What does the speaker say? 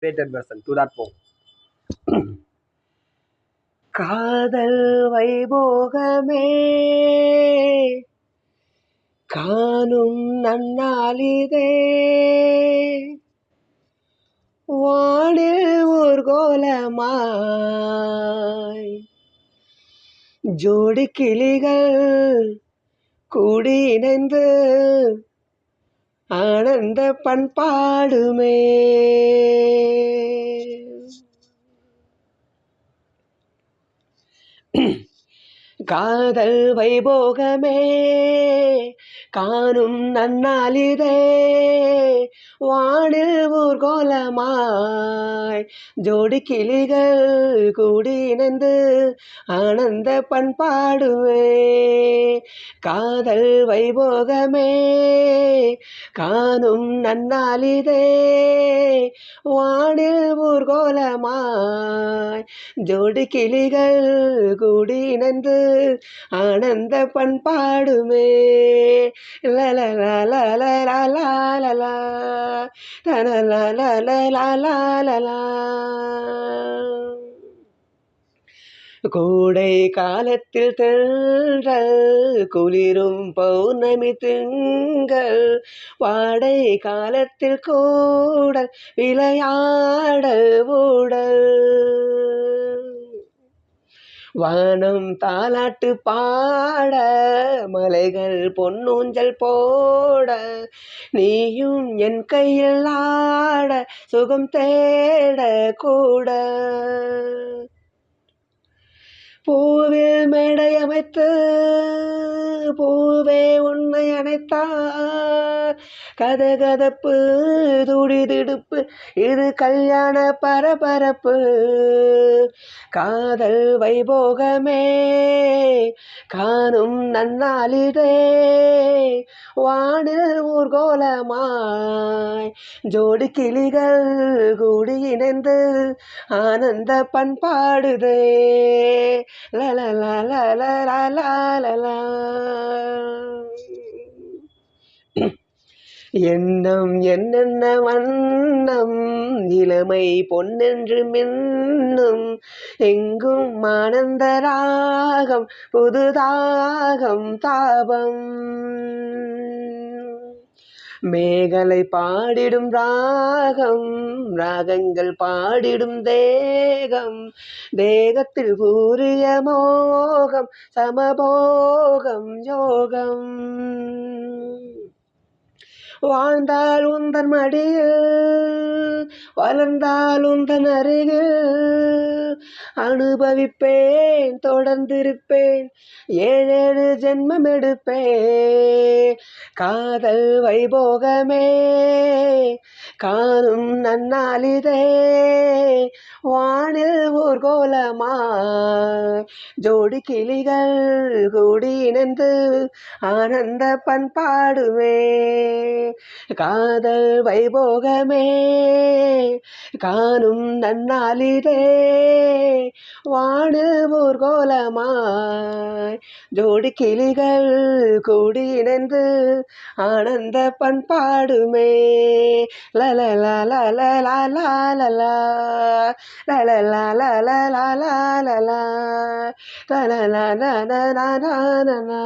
Better version two dot four காதல் வைபோகமே. காணும் நன்னாளிதே. வானில் ஊர்கோலமாய் ஜோடி கிளிகள் கூடி இணைந்து ஆனந்த பண்பாடுமே. காதல் வைபோகமே காணும் நன்னாளிதே. வானில் ஊர்கோலமாய் ஜோடி கிளிகள் கூடி இணைந்து ஆனந்த பண்பாடுவே. காதல் வைபோகமே காணும் நன்னாளிதே. வானில் ஊர்கோலமாய் ஜோடி கிளிகள் கூடி இணைந்து ஆனந்த பண்பாடுமே கோடை காலத்தில் தென்றல் குளிரும் பௌர்ணமி திங்கள் வாடை காலத்தில் கோடல் விளையாடல் ஓடல் வானம் தாலாட்டு பாட மலைகள் பொன்னூஞ்சல் போட நீயும் என் கையில் ஆட சுகம் தேட கூட. பூவில் மேடை அமைத்து பூவே உன்னை அணைத்தார். கதகதப்பு துடிதிடுப்பு இது கல்யாண பரபரப்பு. காதல் வைபோகமே காணும் நன்னாளிதே. வானில் ஊர்கோலமாய் ஜோடி கிளிகள் கூடி இணைந்து ஆனந்த பண்பாடுதே. லலலா லலலா லலலா எண்ணம் என்னென்ன வண்ணம் இளமை பொன்னென்று மின்னும் எங்கும் ஆனந்தராகம் புதுதாகம் தாபம். மேகலை பாடிடும் ராகம் ராகங்கள் பாடிடும் தேகம் தேகத்தில் கூறிய மோகம் சமபோகம் யோகம். வாழ்ந்தால் உந்தன் மடியில் வளர்ந்தால் உந்தன் அருகில். அனுபவிப்பேன் தொடர்ந்திருப்பேன் ஏழேழு ஜென்மம் எடுப்பேன் காதல் வைபோகமே காணும் நன்னாளிதே. வானில் ஓர் கோலமா ஜோடி கிளிகள் கூடி இணைந்து ஆனந்த பண்பாடுமே. காதல் வைபோகமே காணும் நன்னாளிதே வானில் ஊர்கோலமாய் ஜோடி கிளிகள் கூடி இணைந்து ஆனந்த பண்பாடுமே லலலலலலலலலா லலலலலலலலலா லலலலலலலலா